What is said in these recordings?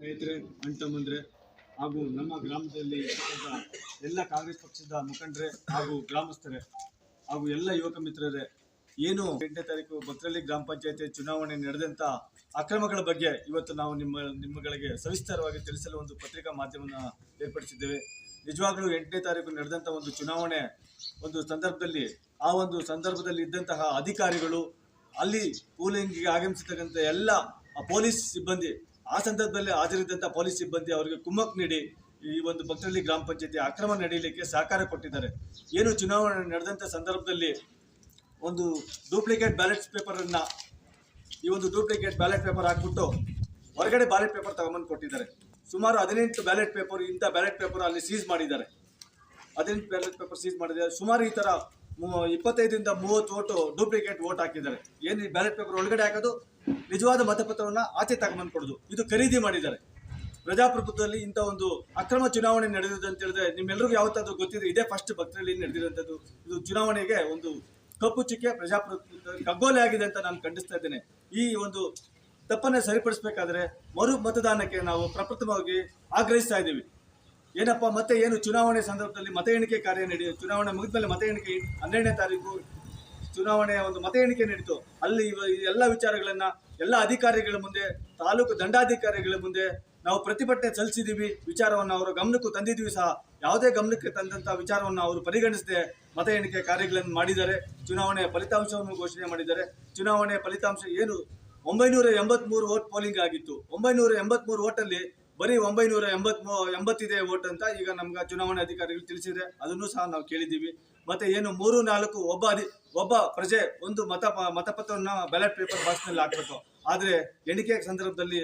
ಸ್ನೇಹಿತರೆ ಅಣ್ತಮ್ಮಂದ್ರೆ ಹಾಗೂ ನಮ್ಮ ಗ್ರಾಮದಲ್ಲಿ ಎಲ್ಲ ಕಾಂಗ್ರೆಸ್ ಪಕ್ಷದ ಮುಖಂಡರೇ ಹಾಗೂ ಗ್ರಾಮಸ್ಥರೇ, ಹಾಗೂ ಎಲ್ಲ ಯುವಕ ಮಿತ್ರರೇ, ಏನು ಎಂಟನೇ ತಾರೀಕು ಭದ್ರಳ್ಳಿ ಗ್ರಾಮ ಪಂಚಾಯತಿ ಚುನಾವಣೆ ನಡೆದಂತ ಅಕ್ರಮಗಳ ಬಗ್ಗೆ ಇವತ್ತು ನಾವು ನಿಮ್ಮ, ನಿಮ್ಮಗಳಿಗೆ ಸವಿಸ್ತಾರವಾಗಿ ತಿಳಿಸಲು ಒಂದು ಪತ್ರಿಕಾ ಮಾಧ್ಯಮವನ್ನು ಏರ್ಪಡಿಸಿದ್ದೇವೆ. ನಿಜವಾಗ್ಲೂ ಎಂಟನೇ ತಾರೀಕು ನಡೆದಂತ ಒಂದು ಚುನಾವಣೆ, ಒಂದು ಸಂದರ್ಭದಲ್ಲಿ, ಆ ಒಂದು ಸಂದರ್ಭದಲ್ಲಿ ಇದ್ದಂತಹ ಅಧಿಕಾರಿಗಳು, ಅಲ್ಲಿ ಪೂಲಿಂಗಿಗೆ ಆಗಮಿಸತಕ್ಕಂಥ ಎಲ್ಲ ಪೊಲೀಸ್ ಸಿಬ್ಬಂದಿ ಆ ಸಂದರ್ಭದಲ್ಲಿ ಹಾಜರಿದ್ದಂಥ ಪೊಲೀಸ್ ಸಿಬ್ಬಂದಿ ಅವರಿಗೆ ಕುಮ್ಮಕ್ ನೀಡಿ ಈ ಒಂದು ಭಕ್ತಳ್ಳಿ ಗ್ರಾಮ ಪಂಚಾಯತಿ ಅಕ್ರಮ ನಡೆಯಲಿಕ್ಕೆ ಸಹಕಾರ ಕೊಟ್ಟಿದ್ದಾರೆ. ಏನು ಚುನಾವಣೆ ನಡೆದಂಥ ಸಂದರ್ಭದಲ್ಲಿ ಒಂದು ಡೂಪ್ಲಿಕೇಟ್ ಬ್ಯಾಲೆಟ್ ಪೇಪರನ್ನು ಈ ಒಂದು ಡೂಪ್ಲಿಕೇಟ್ ಬ್ಯಾಲೆಟ್ ಪೇಪರ್ ಹಾಕ್ಬಿಟ್ಟು ಹೊರಗಡೆ ಬ್ಯಾಲೆಟ್ ಪೇಪರ್ ತಗೊಂಬಂದು ಕೊಟ್ಟಿದ್ದಾರೆ. ಸುಮಾರು ಹದಿನೆಂಟು ಬ್ಯಾಲೆಟ್ ಪೇಪರ್ ಇಂಥ ಬ್ಯಾಲೆಟ್ ಪೇಪರ್ ಅಲ್ಲಿ ಸೀಸ್ ಮಾಡಿದ್ದಾರೆ. ಹದಿನೆಂಟು ಬ್ಯಾಲೆಟ್ ಪೇಪರ್ ಸೀಸ್ ಮಾಡಿದ್ದಾರೆ. ಸುಮಾರು ಈ ಥರ ಇಪ್ಪತ್ತೈದರಿಂದ ಮೂವತ್ತು ಓಟು ಡೂಪ್ಲಿಕೇಟ್ ಓಟ್ ಹಾಕಿದ್ದಾರೆ. ಏನು ಈ ಬ್ಯಾಲೆಟ್ ಪೇಪರ್ ಒಳಗಡೆ ಹಾಕೋದು? ನಿಜವಾದ ಮತಪತ್ರವನ್ನು ಆಚೆ ತಗೊಂಬಂದು ಕೊಡೋದು. ಇದು ಖರೀದಿ ಮಾಡಿದ್ದಾರೆ. ಪ್ರಜಾಪ್ರಭುತ್ವದಲ್ಲಿ ಇಂಥ ಒಂದು ಅಕ್ರಮ ಚುನಾವಣೆ ನಡೆದಿದೆ ಅಂತ ಹೇಳಿದ್ರೆ ನಿಮ್ಮೆಲ್ಲರಿಗೂ ಯಾವತ್ತಾದ್ರೂ ಗೊತ್ತಿದೆ ಇದೇ ಫಸ್ಟ್ ಭಕ್ತರಲ್ಲಿ ನಡೆದಿರುವಂಥದ್ದು? ಇದು ಚುನಾವಣೆಗೆ ಒಂದು ಕಪ್ಪು ಚುಕ್ಕೆ ಪ್ರಜಾಪ್ರಭುತ್ವ ಕಗ್ಗೋಲೆ ಆಗಿದೆ ಅಂತ ನಾನು ಖಂಡಿಸ್ತಾ ಇದ್ದೇನೆ. ಈ ಒಂದು ತಪ್ಪನ್ನೇ ಸರಿಪಡಿಸಬೇಕಾದ್ರೆ ಮರು ಮತದಾನಕ್ಕೆ ನಾವು ಪ್ರಪ್ರಥಮವಾಗಿ ಆಗ್ರಹಿಸ್ತಾ ಇದ್ದೀವಿ. ಏನಪ್ಪ, ಮತ್ತೆ ಏನು ಚುನಾವಣೆ ಸಂದರ್ಭದಲ್ಲಿ ಮತ ಎಣಿಕೆ ಕಾರ್ಯ ನಡೆಯಿತು ಚುನಾವಣೆ ಮುಗಿದ್ಮೇಲೆ ಮತ ಎಣಿಕೆ ಹನ್ನೆರಡನೇ ತಾರೀಕು ಚುನಾವಣೆಯ ಒಂದು ಮತ ಎಣಿಕೆ ನಡೀತು. ಅಲ್ಲಿ ಎಲ್ಲ ವಿಚಾರಗಳನ್ನ ಎಲ್ಲ ಅಧಿಕಾರಿಗಳ ಮುಂದೆ, ತಾಲೂಕು ದಂಡಾಧಿಕಾರಿಗಳ ಮುಂದೆ ನಾವು ಪ್ರತಿಭಟನೆ ಸಲ್ಲಿಸಿದ್ದೀವಿ. ವಿಚಾರವನ್ನು ಅವರು ಗಮನಕ್ಕೂ ತಂದಿದ್ದೀವಿ ಸಹ. ಯಾವುದೇ ಗಮನಕ್ಕೆ ತಂದಂಥ ವಿಚಾರವನ್ನು ಅವರು ಪರಿಗಣಿಸದೆ ಮತ ಎಣಿಕೆ ಕಾರ್ಯಗಳನ್ನು ಮಾಡಿದ್ದಾರೆ. ಚುನಾವಣೆಯ ಫಲಿತಾಂಶವನ್ನು ಘೋಷಣೆ ಮಾಡಿದ್ದಾರೆ. ಚುನಾವಣೆಯ ಫಲಿತಾಂಶ ಏನು? ಒಂಬೈನೂರ ಎಂಬತ್ಮೂರು ವೋಟ್ ಪೋಲಿಂಗ್ ಆಗಿತ್ತು. ಒಂಬೈನೂರ ಎಂಬತ್ಮೂರು ಓಟಲ್ಲಿ ಬರೀ ಒಂಬೈನೂರ ಎಂಬತ್ ಎಂಬತ್ತಿದೆ ಓಟ್ ಅಂತ ಈಗ ನಮ್ಗೆ ಚುನಾವಣೆ ಅಧಿಕಾರಿಗಳು ತಿಳಿಸಿದ್ರೆ ಅದನ್ನು ಸಹ ನಾವು ಕೇಳಿದ್ದೀವಿ. ಮತ್ತೆ ಏನು ಮೂರು ನಾಲ್ಕು ಒಬ್ಬ ಅಧಿ ಒಬ್ಬ ಪ್ರಜೆ ಒಂದು ಮತ ಮತಪತ್ರವನ್ನು ಬ್ಯಾಲೆಟ್ ಪೇಪರ್ ಬಾಕ್ಸ್ನಲ್ಲಿ ಹಾಕ್ಬೇಕು. ಆದರೆ ಎಣಿಕೆ ಸಂದರ್ಭದಲ್ಲಿ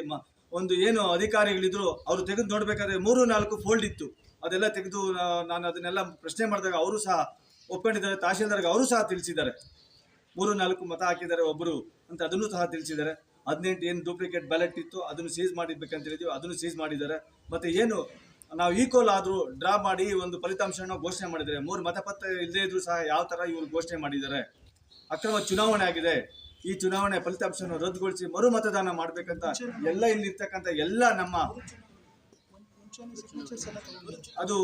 ಒಂದು ಏನು ಅಧಿಕಾರಿಗಳಿದ್ರು ಅವರು ತೆಗೆದು ನೋಡಬೇಕಾದ್ರೆ ಮೂರು ನಾಲ್ಕು ಫೋಲ್ಡ್ ಇತ್ತು. ಅದೆಲ್ಲ ತೆಗೆದು ನಾನು ಅದನ್ನೆಲ್ಲ ಪ್ರಶ್ನೆ ಮಾಡಿದಾಗ ಅವರು ಸಹ ಒಪ್ಕೊಂಡಿದ್ದಾರೆ, ತಹಶೀಲ್ದಾರ್ಗೆ ಅವರು ಸಹ ತಿಳಿಸಿದ್ದಾರೆ. ಮೂರು ನಾಲ್ಕು ಮತ ಹಾಕಿದ್ದಾರೆ ಒಬ್ಬರು ಅಂತ ಅದನ್ನು ಸಹ ತಿಳಿಸಿದ್ದಾರೆ. ಹದಿನೆಂಟು ಏನು ಡೂಪ್ಲಿಕೇಟ್ ಬ್ಯಾಲೆಟ್ ಇತ್ತು, ಅದನ್ನು ಸೀಸ್ ಮಾಡಿರ್ಬೇಕಂತ ಹೇಳಿದ್ವಿ, ಅದನ್ನು ಸೀಸ್ ಮಾಡಿದ್ದಾರೆ. ಮತ್ತೆ ಏನು, ನಾವು ಈಕ್ವಲ್ ಆದರೂ ಡ್ರಾ ಮಾಡಿ ಒಂದು ಫಲಿತಾಂಶವನ್ನು ಘೋಷಣೆ ಮಾಡಿದ್ದಾರೆ ಮೂರು ಮತಪತ್ರ ಇಲ್ಲದೇ ಇದ್ರೂ ಸಹ ಯಾವ ಥರ ಇವರು ಘೋಷಣೆ ಮಾಡಿದ್ದಾರೆ? ಅಕ್ರಮ ಚುನಾವಣೆ ಆಗಿದೆ. ಈ ಚುನಾವಣೆ ಫಲಿತಾಂಶವನ್ನು ರದ್ದುಗೊಳಿಸಿ ಮರು ಮತದಾನ ಮಾಡಬೇಕಂತ ಎಲ್ಲ ಇಲ್ಲಿರ್ತಕ್ಕಂಥ ಎಲ್ಲ ನಮ್ಮ ಅದು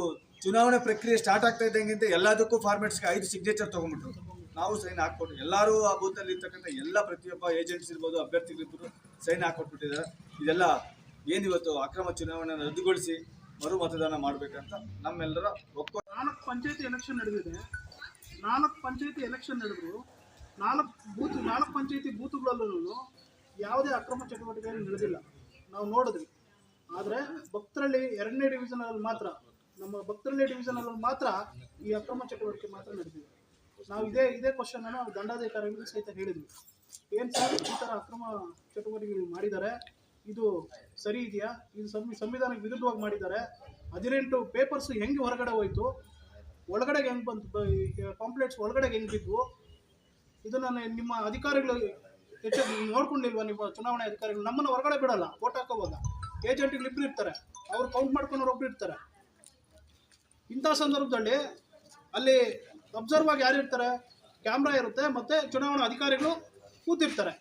ಚುನಾವಣೆ ಪ್ರಕ್ರಿಯೆ ಸ್ಟಾರ್ಟ್ ಆಗ್ತಾ ಇದ್ದಂಗಿಂತ ಎಲ್ಲದಕ್ಕೂ ಫಾರ್ಮೆಟ್ಸ್ಗೆ ಐದು ಸಿಗ್ನೇಚರ್ ತಗೊಂಡ್ಬಿಟ್ರು. ನಾವು ಸೈನ್ ಹಾಕ್ಕೊಂಡು, ಎಲ್ಲರೂ ಆ ಬೂತಲ್ಲಿ ಇರ್ತಕ್ಕಂಥ ಎಲ್ಲ ಪ್ರತಿಯೊಬ್ಬ ಏಜೆಂಟ್ಸ್ ಇರ್ಬೋದು ಅಭ್ಯರ್ಥಿಗಳಿರ್ಬೋದು ಸೈನ್ ಹಾಕೊಟ್ಬಿಟ್ಟಿದ್ದಾರೆ. ಇದೆಲ್ಲ ಏನಿವತ್ತು ಅಕ್ರಮ ಚುನಾವಣೆಯನ್ನು ರದ್ದುಗೊಳಿಸಿ ಮರು ಮತದಾನ ಮಾಡಬೇಕಂತ ನಮ್ಮೆಲ್ಲರ ಒಕ್ಕ ನಾಲ್ಕು ಪಂಚಾಯತಿ ಎಲೆಕ್ಷನ್ ನಡೆದಿದೆ. ನಾಲ್ಕು ಪಂಚಾಯತಿ ಎಲೆಕ್ಷನ್ ನಡೆದ್ರು. ನಾಲ್ಕು ಬೂತ್ ನಾಲ್ಕು ಪಂಚಾಯತಿ ಬೂತ್ಗಳಲ್ಲೂ ಯಾವುದೇ ಅಕ್ರಮ ಚಟುವಟಿಕೆ ನಡೆದಿಲ್ಲ. ನಾವು ನೋಡಿದ್ವಿ. ಆದರೆ ಭಕ್ತರಳ್ಳಿ ಎರಡನೇ ಡಿವಿಷನಲ್ಲಿ ಮಾತ್ರ, ನಮ್ಮ ಭಕ್ತರಳ್ಳಿ ಡಿವಿಷನಲ್ಲಿ ಮಾತ್ರ ಈ ಅಕ್ರಮ ಚಟುವಟಿಕೆ ಮಾತ್ರ ನಡೆದಿದೆ. ನಾವು ಇದೇ ಇದೇ ಕ್ವಶನ್ ನಾವು ದಂಡಾಧಿಕಾರಿಗಳು ಸಹಿತ ಹೇಳಿದ್ವಿ ಏನು ಸರ್, ಈ ಥರ ಅಕ್ರಮ ಚಟುವಟಿಕೆಗಳು ಮಾಡಿದ್ದಾರೆ? ಇದು ಸರಿ ಇದೆಯಾ? ಇದು ಸಂವಿ, ಸಂವಿಧಾನಕ್ಕೆ ವಿರುದ್ಧವಾಗಿ ಮಾಡಿದ್ದಾರೆ. ಹದಿನೆಂಟು ಪೇಪರ್ಸ್ ಹೆಂಗೆ ಹೊರಗಡೆ ಹೋಯ್ತು? ಒಳಗಡೆಗೆ ಹೆಂಗೆ ಬಂತು? ಪಾಂಪ್ಲೆಟ್ಸ್ ಒಳಗಡೆಗೆ ಹೆಂಗೆ ಬಿದ್ವು? ಇದನ್ನು ನಿಮ್ಮ ಅಧಿಕಾರಿಗಳು ಹೆಚ್ಚಾಗಿ ನೋಡ್ಕೊಂಡಿಲ್ವಾ ನಿಮ್ಮ ಚುನಾವಣೆ ಅಧಿಕಾರಿಗಳು? ನಮ್ಮನ್ನು ಹೊರಗಡೆ ಬಿಡಲ್ಲ. ಓಟ್ ಹಾಕೋವಾಗ. ಏಜೆಂಟ್ಗಳು ಇಬ್ಬರು ಇರ್ತಾರೆ. ಅವ್ರು ಕೌಂಟ್ ಮಾಡ್ಕೊಂಡು ಒಬ್ರು ಇರ್ತಾರೆ. ಇಂಥ ಸಂದರ್ಭದಲ್ಲಿ ಅಲ್ಲಿ ಅಬ್ಸರ್ವ್ ಆಗಿ ಯಾರು ಇರ್ತಾರೆ? ಕ್ಯಾಮ್ರಾ ಇರುತ್ತೆ ಮತ್ತು ಚುನಾವಣಾ ಅಧಿಕಾರಿಗಳು ಕೂತಿರ್ತಾರೆ.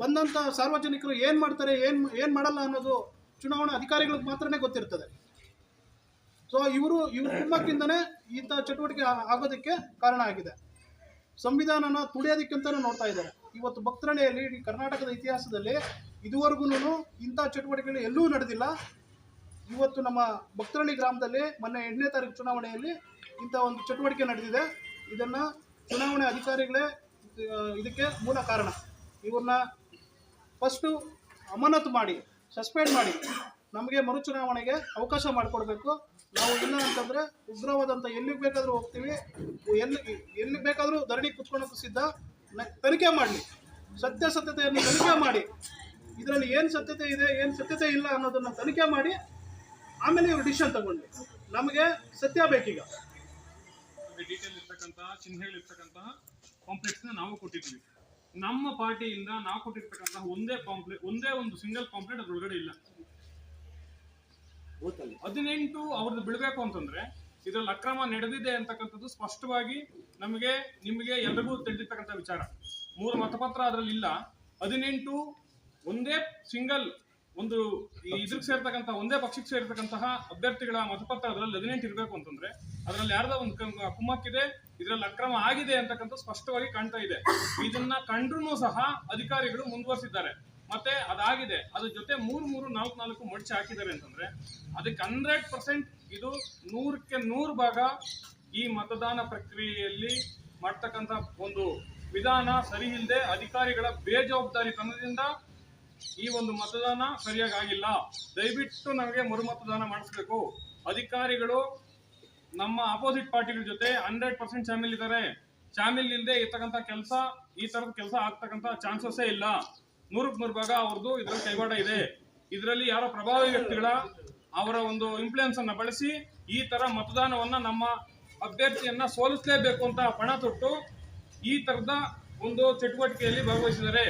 ಬಂದಂಥ ಸಾರ್ವಜನಿಕರು ಏನು ಮಾಡ್ತಾರೆ, ಏನು ಏನು ಮಾಡಲ್ಲ ಅನ್ನೋದು ಚುನಾವಣಾ ಅಧಿಕಾರಿಗಳಿಗೆ ಮಾತ್ರನೇ ಗೊತ್ತಿರ್ತದೆ. ಸೊ ಇವರು, ಇವ್ರ ಕುಮ್ಮಕ್ಕಿಂದನೇ ಇಂಥ ಚಟುವಟಿಕೆ ಆಗೋದಕ್ಕೆ ಕಾರಣ ಆಗಿದೆ. ಸಂವಿಧಾನನ ತುಳಿಯೋದಕ್ಕಂತಲೂ ನೋಡ್ತಾ ಇದ್ದಾರೆ. ಇವತ್ತು ಭಕ್ತರಣೆಯಲ್ಲಿ ಕರ್ನಾಟಕದ ಇತಿಹಾಸದಲ್ಲಿ ಇದುವರೆಗೂ ಇಂಥ ಚಟುವಟಿಕೆಗಳು ಎಲ್ಲೂ ನಡೆದಿಲ್ಲ. ಇವತ್ತು ನಮ್ಮ ಭಕ್ತರಳ್ಳಿ ಗ್ರಾಮದಲ್ಲಿ ಮೊನ್ನೆ ಎಂಟನೇ ತಾರೀಕು ಚುನಾವಣೆಯಲ್ಲಿ ಇಂಥ ಒಂದು ಚಟುವಟಿಕೆ ನಡೆದಿದೆ. ಇದನ್ನು ಚುನಾವಣೆ ಅಧಿಕಾರಿಗಳೇ ಇದಕ್ಕೆ ಮೂಲ ಕಾರಣ. ಇವ್ರನ್ನ ಫಸ್ಟು ಅಮಾನತು ಮಾಡಿ ಸಸ್ಪೆಂಡ್ ಮಾಡಿ ನಮಗೆ ಮರುಚುನಾವಣೆಗೆ ಅವಕಾಶ ಮಾಡಿಕೊಡ್ಬೇಕು. ನಾವು ಇಲ್ಲ ಅಂತಂದರೆ ಉಗ್ರವಾದಂಥ ಎಲ್ಲಿಗೆ ಬೇಕಾದರೂ ಹೋಗ್ತೀವಿ. ಎಲ್ಲಿ ಎಲ್ಲಿಗೆ ಬೇಕಾದರೂ ಧರಣಿ ಕುತ್ಕೊಳ್ಳೋಕ್ಕೂ ಸಿದ್ಧ. ತನಿಖೆ ಮಾಡಲಿ. ಸತ್ಯಾಸತ್ಯತೆಯನ್ನು ತನಿಖೆ ಮಾಡಿ. ಇದರಲ್ಲಿ ಏನು ಸತ್ಯತೆ ಇದೆ, ಏನು ಸತ್ಯತೆ ಇಲ್ಲ ಅನ್ನೋದನ್ನು ತನಿಖೆ ಮಾಡಿ ಆಮೇಲೆ ಇವರು ಡಿಸಿಷನ್ ತಗೊಂಡ್ವಿ ನಮಗೆ ಸತ್ಯ ಬೇಕೀಗ. ಡೀಟೇಲ್ ಇರ್ತಕ್ಕಂತಹ ಚಿಹ್ನೆಗಳಿರ್ತಕ್ಕಂತಹ ಕಾಂಪ್ಲೆಕ್ಸ್ನ ನಾವು ಕೊಟ್ಟಿದ್ವಿ ನಮ್ಮ ಪಾರ್ಟಿಯಿಂದ ನಾವು ಕೊಟ್ಟಿರ್ತಕ್ಕಂತಹ ಒಂದೇ ಕಾಂಪ್ಲೆಕ್ಸ್ ಒಂದೇ ಒಂದು ಸಿಂಗಲ್ ಕಾಂಪ್ಲೆಟ್ ಅದ್ರೊಳಗಡೆ ಇಲ್ಲ. ಹದಿನೆಂಟು ಅವ್ರದ್ದು ಬಿಡಬೇಕು ಅಂತಂದ್ರೆ ಇದ್ರಲ್ಲಿ ಅಕ್ರಮ ನಡೆದಿದೆ ಅಂತಕ್ಕಂಥದ್ದು ಸ್ಪಷ್ಟವಾಗಿ ನಮಗೆ ನಿಮಗೆ ಎಲ್ರಿಗೂ ತಿಳಿದಿರ್ತಕ್ಕಂಥ ವಿಚಾರ. ಮೂರು ಮತಪತ್ರ ಅದರಲ್ಲಿ ಇಲ್ಲ. ಹದಿನೆಂಟು ಒಂದೇ ಸಿಂಗಲ್ ಒಂದು ಇದಕ್ಕೆ ಸೇರ್ತಕ್ಕಂಥ, ಒಂದೇ ಪಕ್ಷಕ್ಕೆ ಸೇರ್ತಕ್ಕಂತಹ ಅಭ್ಯರ್ಥಿಗಳ ಮತಪತ್ರ ಅದರಲ್ಲಿ ಹದಿನೆಂಟು ಇರಬೇಕು ಅಂತಂದ್ರೆ, ಅದರಲ್ಲಿ ಯಾರ್ದೋ ಒಂದು ಕುಮ್ಮಕ್ಕಿದೆ, ಇದರಲ್ಲಿ ಅಕ್ರಮ ಆಗಿದೆ ಅಂತಕ್ಕಂಥ ಸ್ಪಷ್ಟವಾಗಿ ಕಾಣ್ತಾ ಇದೆ. ಇದನ್ನ ಕಂಡ್ರೂ ಸಹ ಅಧಿಕಾರಿಗಳು ಮುಂದುವರಿಸಿದ್ದಾರೆ. ಮತ್ತೆ ಅದಾಗಿದೆ. ಅದ್ರ ಜೊತೆ ಮೂರ್, ಮೂರು, ನಾಲ್ಕು ನಾಲ್ಕು ಮಡ್ಚಿ ಹಾಕಿದ್ದಾರೆ ಅಂತಂದ್ರೆ, ಅದಕ್ಕೆ ಹಂಡ್ರೆಡ್ ಪರ್ಸೆಂಟ್ ಇದು ನೂರಕ್ಕೆ ನೂರು ಭಾಗ ಈ ಮತದಾನ ಪ್ರಕ್ರಿಯೆಯಲ್ಲಿ ಮಾಡ್ತಕ್ಕಂಥ ಒಂದು ವಿಧಾನ ಸರಿ ಇಲ್ಲದೆ ಅಧಿಕಾರಿಗಳ ಬೇಜವಾಬ್ದಾರಿತನದಿಂದ ಈ ಒಂದು ಮತದಾನ ಸರಿಯಾಗಿ ಆಗಿಲ್ಲ. ದಯವಿಟ್ಟು ನಮಗೆ ಮರು ಮತದಾನ ಮಾಡಿಸ್ಬೇಕು. ಅಧಿಕಾರಿಗಳು ನಮ್ಮ ಅಪೋಸಿಟ್ ಪಾರ್ಟಿಗಳ ಜೊತೆ ಹಂಡ್ರೆಡ್ ಪರ್ಸೆಂಟ್ ಶಾಮಿಲ್ ಇದ್ದಾರೆ. ಶಾಮಿಲ್ ಇಲ್ಲದೆ ಇರ್ತಕ್ಕಂಥ ಕೆಲಸ, ಈ ತರದ ಕೆಲಸ ಆಗ್ತಕ್ಕಂಥ ಚಾನ್ಸಸ್ಸೇ ಇಲ್ಲ. ನೂರಕ್ಕೆ ನೂರು ಭಾಗ ಅವ್ರದ್ದು ಇದರಲ್ಲಿ ಕೈವಾಡ ಇದೆ. ಇದರಲ್ಲಿ ಯಾರೋ ಪ್ರಭಾವಿ ವ್ಯಕ್ತಿಗಳ ಅವರ ಒಂದು ಇನ್ಫ್ಲೂಯೆನ್ಸ್ ಅನ್ನ ಬಳಸಿ ಈ ತರ ಮತದಾನವನ್ನ ನಮ್ಮ ಅಭ್ಯರ್ಥಿಯನ್ನ ಸೋಲಿಸಲೇಬೇಕು ಅಂತ ಪಣ ತೊಟ್ಟು ಈ ತರದ ಒಂದು ಚಟುವಟಿಕೆಯಲ್ಲಿ ಭಾಗವಹಿಸಿದ್ದಾರೆ.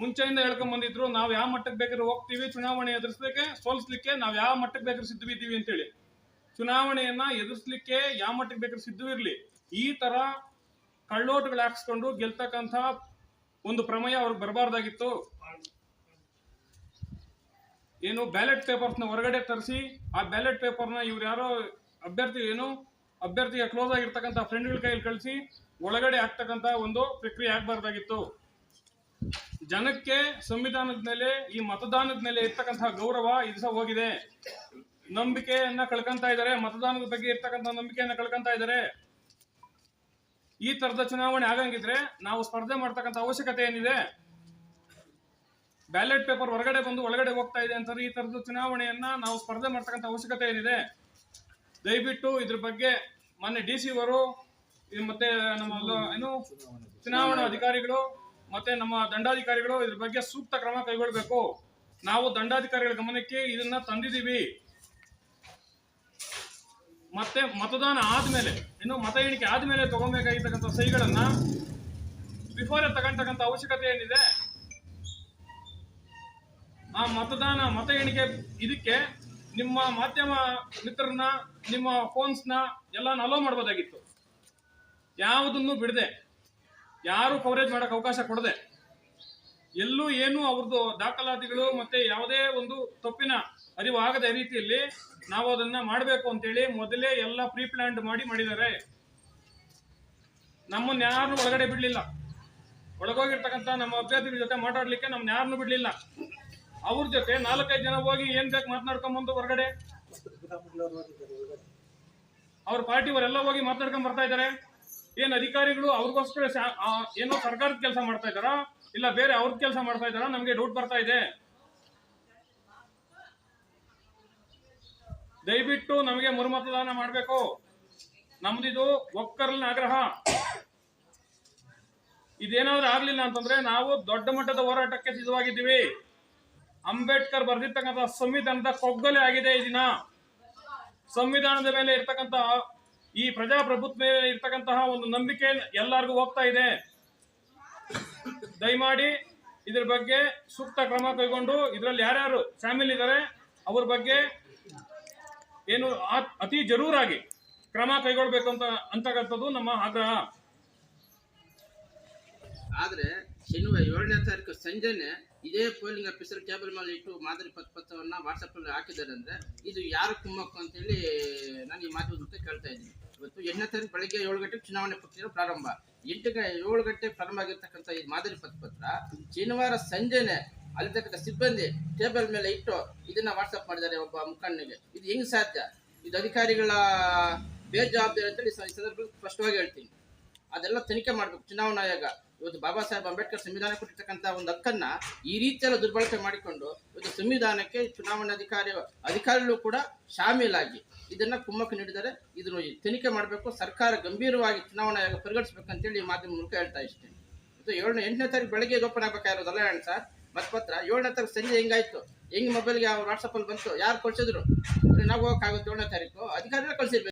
ಮುಂಚೆಯಿಂದ ಹೇಳ್ಕೊಂಡ್ ಬಂದಿದ್ರು, ನಾವ್ ಯಾವ ಮಟ್ಟಕ್ಕೆ ಬೇಕಾದ್ರೂ ಹೋಗ್ತೀವಿ, ಚುನಾವಣೆ ಎದುರಿಸಲಿಕ್ಕೆ ಸೋಲಿಸ್ಲಿಕ್ಕೆ ನಾವ್ ಯಾವ ಮಟ್ಟಕ್ಕೆ ಬೇಕಾದ್ರೂ ಸಿದ್ಧವಿದ್ದೀವಿ ಅಂತೇಳಿ. ಚುನಾವಣೆಯನ್ನ ಎದುರಿಸಲಿಕ್ಕೆ ಯಾವ ಮಟ್ಟಕ್ಕೆ ಬೇಕಾದ್ರೂ ಸಿದ್ಧವಿರ್ಲಿ ಈ ತರ ಕಳ್ಳೋಟಗಳು ಹಾಕ್ಸ್ಕೊಂಡು ಗೆಲ್ತಕ್ಕಂಥ ಒಂದು ಪ್ರಮೇಯ ಅವ್ರಿಗೆ ಬರಬಾರ್ದಾಗಿತ್ತು. ಏನು ಬ್ಯಾಲೆಟ್ ಪೇಪರ್ಸ್ನ ಹೊರಗಡೆ ತರಿಸಿ, ಆ ಬ್ಯಾಲೆಟ್ ಪೇಪರ್ನ ಇವ್ರು ಯಾರೋ ಅಭ್ಯರ್ಥಿ ಏನು, ಅಭ್ಯರ್ಥಿಗೆ ಕ್ಲೋಸ್ ಆಗಿರ್ತಕ್ಕಂಥ ಫ್ರೆಂಡ್ಗಳ ಕೈಯಲ್ಲಿ ಕಳಿಸಿ, ಒಳಗಡೆ ಆಗ್ತಕ್ಕಂಥ ಒಂದು ಪ್ರಕ್ರಿಯೆ ಆಗ್ಬಾರ್ದಾಗಿತ್ತು. ಜನಕ್ಕೆ ಸಂವಿಧಾನದ ಮೇಲೆ, ಈ ಮತದಾನದ ಮೇಲೆ ಇರ್ತಕ್ಕಂತಹ ಗೌರವ ಇದು ಸಹ ಹೋಗಿದೆ. ನಂಬಿಕೆಯನ್ನ ಕಳ್ಕೊಂತ ಇದ್ದಾರೆ, ಮತದಾನದ ಬಗ್ಗೆ ಇರ್ತಕ್ಕಂಥ ನಂಬಿಕೆಯನ್ನ ಕಳ್ಕೊಂತ ಇದ್ದಾರೆ. ಈ ತರದ ಚುನಾವಣೆ ಆಗಂಗಿದ್ರೆ ನಾವು ಸ್ಪರ್ಧೆ ಮಾಡ್ತಕ್ಕಂಥ ಅವಶ್ಯಕತೆ ಏನಿದೆ? ಬ್ಯಾಲೆಟ್ ಪೇಪರ್ ಹೊರಗಡೆ ಬಂದು ಒಳಗಡೆ ಹೋಗ್ತಾ ಇದೆ ಅಂತಾರೆ ಈ ತರದ ಚುನಾವಣೆಯನ್ನ ನಾವು ಸ್ಪರ್ಧೆ ಮಾಡ್ತಕ್ಕಂಥ ಅವಶ್ಯಕತೆ ಏನಿದೆ? ದಯವಿಟ್ಟು ಇದ್ರ ಬಗ್ಗೆ ಮೊನ್ನೆ ಡಿ ಸಿ ಅವರು ಮತ್ತೆ ನಮ್ಮ ಏನು, ಚುನಾವಣಾ ಅಧಿಕಾರಿಗಳು ಮತ್ತೆ ನಮ್ಮ ದಂಡಾಧಿಕಾರಿಗಳು ಇದ್ರ ಬಗ್ಗೆ ಸೂಕ್ತ ಕ್ರಮ ಕೈಗೊಳ್ಬೇಕು ನಾವು ದಂಡಾಧಿಕಾರಿಗಳ ಗಮನಕ್ಕೆ ಇದನ್ನ ತಂದಿದ್ದೀವಿ. ಮತ್ತೆ ಮತದಾನ ಆದ್ಮೇಲೆ, ಇನ್ನು ಮತ ಎಣಿಕೆ ಆದ್ಮೇಲೆ ತಗೊಬೇಕಾಗಿರ್ತಕ್ಕಂಥ ಸಹಿಗಳನ್ನ ಬಿಫೋರ್ ತಗೊಂತಕ್ಕಂಥ ಅವಶ್ಯಕತೆ ಏನಿದೆ? ಆ ಮತದಾನ, ಮತ ಎಣಿಕೆ ಇದಕ್ಕೆ ನಿಮ್ಮ ಮಾಧ್ಯಮ ಮಿತ್ರರನ್ನ, ನಿಮ್ಮ ಫೋನ್ಸ್ನ ಎಲ್ಲ ಅಲೋ ಮಾಡ್ಬೋದಾಗಿತ್ತು. ಯಾವುದನ್ನು ಬಿಡದೆ? ಯಾರು ಕವರೇಜ್ ಮಾಡಕ್ ಅವಕಾಶ ಕೊಡದೆ. ಎಲ್ಲೂ ಏನು ಅವ್ರದ್ದು ದಾಖಲಾತಿಗಳು ಮತ್ತೆ ಯಾವುದೇ ಒಂದು ತಪ್ಪಿನ ಅರಿವು ಆಗದ ರೀತಿಯಲ್ಲಿ ನಾವು ಅದನ್ನ ಮಾಡಬೇಕು ಅಂತೇಳಿ ಮೊದಲೇ ಎಲ್ಲ ಪ್ರೀ ಪ್ಲಾನ್ಡ್ ಮಾಡಿ ಮಾಡಿದ್ದಾರೆ. ನಮ್ಮನ್ನ ಯಾರನ್ನು ಒಳಗಡೆ ಬಿಡಲಿಲ್ಲ. ಒಳಗೋಗಿರ್ತಕ್ಕಂಥ ನಮ್ಮ ಅಭ್ಯರ್ಥಿಗಳ ಜೊತೆ ಮಾತಾಡ್ಲಿಕ್ಕೆ ನಮ್ಮನ್ನ ಯಾರನ್ನು ಬಿಡಲಿಲ್ಲ. ಅವ್ರ ಜೊತೆ ನಾಲ್ಕೈದು ಜನ ಹೋಗಿ ಏನ್ ಬೇಕು ಮಾತನಾಡ್ಕೊಂಬಂದು ಹೊರಗಡೆ. ಅವ್ರ ಪಾರ್ಟಿಯವರೆಲ್ಲ ಹೋಗಿ ಮಾತಾಡ್ಕೊಂಡ್ ಬರ್ತಾ ಇದ್ದಾರೆ. ಏನ್ ಅಧಿಕಾರಿಗಳು ಅವ್ರಿಗೋಸ್ಕರ ಏನೋ ಸರ್ಕಾರದ ಕೆಲಸ ಮಾಡ್ತಾ ಇದ್ದಾರಾ? ಇಲ್ಲ ಬೇರೆ ಅವ್ರದ್ ಕೆಲಸ ಮಾಡ್ತಾ ಇದ್ದಾರಾ? ನಮ್ಗೆ ಡೌಟ್ ಬರ್ತಾ ಇದೆ. ದಯವಿಟ್ಟು ನಮಗೆ ಮರುಮತದಾನ ಮಾಡಬೇಕು. ನಮ್ದಿದು ಒಕ್ಕರ್ಲಿನ ಆಗ್ರಹ. ಇದೇನಾದ್ರೂ ಆಗ್ಲಿಲ್ಲ ಅಂತಂದ್ರೆ ನಾವು ದೊಡ್ಡ ಮಟ್ಟದ ಹೋರಾಟಕ್ಕೆ ಸಿದ್ಧವಾಗಿದ್ದೀವಿ. ಅಂಬೇಡ್ಕರ್ ಬರೆದಿರ್ತಕ್ಕಂಥ ಸಂವಿಧಾನದ ಕೊಗ್ಗಲೆ ಆಗಿದೆ ಈ ದಿನ. ಸಂವಿಧಾನದ ಮೇಲೆ ಇರ್ತಕ್ಕಂಥ ಈ ಪ್ರಜಾಪ್ರಭುತ್ವ ಇರ್ತಕ್ಕಂತಹ ಒಂದು ನಂಬಿಕೆ ಎಲ್ಲರಿಗೂ ಹೋಗ್ತಾ ಇದೆ. ದಯಮಾಡಿ ಇದ್ರ ಬಗ್ಗೆ ಸೂಕ್ತ ಕ್ರಮ ಕೈಗೊಂಡು ಇದರಲ್ಲಿ ಯಾರ್ಯಾರು ಶಾಮೀಲ್ ಇದ್ದಾರೆ ಅವ್ರ ಬಗ್ಗೆ ಏನು ಅತಿ ಜರೂರಾಗಿ ಕ್ರಮ ಕೈಗೊಳ್ಬೇಕು ಅಂತ ಅಂತಕ್ಕಂಥದ್ದು ನಮ್ಮ ಆಗ್ರಹ. ಆದ್ರೆ ಶನಿವಾರ ಏಳನೇ ತಾರೀಕು ಸಂಜೆನೆ ಇದೇ ಪೋಲಿಂಗ್ ಆಫೀಸರ್ ಟೇಬಲ್ ಮೇಲೆ ಇಟ್ಟು ಮಾದರಿ ಪತ್ರವನ್ನ ವಾಟ್ಸಪ್ ಅಲ್ಲಿ ಹಾಕಿದ್ದಾರೆ ಅಂದ್ರೆ ಇದು ಯಾರು ಕುಮ್ಮಕ್ಕು ಅಂತೇಳಿ ನಾನು ಈ ಮಾತು ಅಂತ ಕೇಳ್ತಾ ಇದ್ದೀನಿ. ಇವತ್ತು ಎಂಟನೇ ತಾರೀಕು ಬೆಳಗ್ಗೆ ಏಳು ಗಂಟೆಗೆ ಚುನಾವಣೆ ಪ್ರಕ್ರಿಯೆ ಪ್ರಾರಂಭ. ಎಂಟು ಏಳು ಗಂಟೆ ಪ್ರಾರಂಭ ಆಗಿರ್ತಕ್ಕಂಥ ಈ ಮಾದರಿ ಪತ್ರ ಶನಿವಾರ ಸಂಜೆನೆ ಅಲ್ಲಿರ್ತಕ್ಕಂಥ ಸಿಬ್ಬಂದಿ ಟೇಬಲ್ ಮೇಲೆ ಇಟ್ಟು ಇದನ್ನ ವಾಟ್ಸಪ್ ಮಾಡಿದ್ದಾರೆ ಒಬ್ಬ ಮುಖಂಡನಿಗೆ. ಇದು ಹೆಂಗ್ ಸಾಧ್ಯ? ಇದು ಅಧಿಕಾರಿಗಳ ಬೇಜವಾಬ್ದಾರಿ ಅಂತೇಳಿ ಸಂದರ್ಭದಲ್ಲಿ ಸ್ಪಷ್ಟವಾಗಿ ಹೇಳ್ತೀನಿ. ಅದೆಲ್ಲ ತನಿಖೆ ಮಾಡಬೇಕು. ಚುನಾವಣಾ ಆಯೋಗ. ಇವತ್ತು ಬಾಬಾ ಸಾಹೇಬ್ ಅಂಬೇಡ್ಕರ್ ಸಂವಿಧಾನ ಕೊಟ್ಟಿರ್ತಕ್ಕಂಥ ಒಂದು ಹಕ್ಕನ್ನ ಈ ರೀತಿಯೆಲ್ಲ ದುರ್ಬಳಕೆ ಮಾಡಿಕೊಂಡು ಇವತ್ತು ಸಂವಿಧಾನಕ್ಕೆ ಚುನಾವಣಾ ಅಧಿಕಾರಿ ಅಧಿಕಾರಿಗಳು ಕೂಡ ಶಾಮೀಲಾಗಿ ಇದನ್ನ ಕುಮ್ಮಕ್ಕೆ ನೀಡಿದರೆ ಇದನ್ನು ತನಿಖೆ ಮಾಡಬೇಕು. ಸರ್ಕಾರ ಗಂಭೀರವಾಗಿ ಚುನಾವಣಾ ಆಯೋಗ ಪರಿಗಣಿಸಬೇಕಂತೇಳಿ ಈ ಮಾಧ್ಯಮ ಮೂಲಕ ಹೇಳ್ತಾ ಇಷ್ಟೇ. ಇದು ಏಳನೇ, ಎಂಟನೇ ತಾರೀಕು ಬೆಳಗ್ಗೆ ಓಪನ್ ಆಗಬೇಕಾಗಿರೋದಲ್ಲ ಹೇಳಿ ಸರ್ ಮತಪತ್ರ ಏಳನೇ ತಾರೀಕು ಸಂಜೆ ಹೆಂಗಾಯ್ತು? ಹೆಂಗ್ ಮೊಬೈಲ್ಗೆ ವಾಟ್ಸಪ್ಪಲ್ಲಿ ಬಂತು? ಯಾರು ಕಳ್ಸಿದ್ರು? ನಾವು ಹೋಗೋಕ್ಕಾಗುತ್ತೆ ಏಳನೇ ತಾರೀಕು. ಅಧಿಕಾರಿಗಳು ಕಳ್ಸಿರ್ಬೇಕು.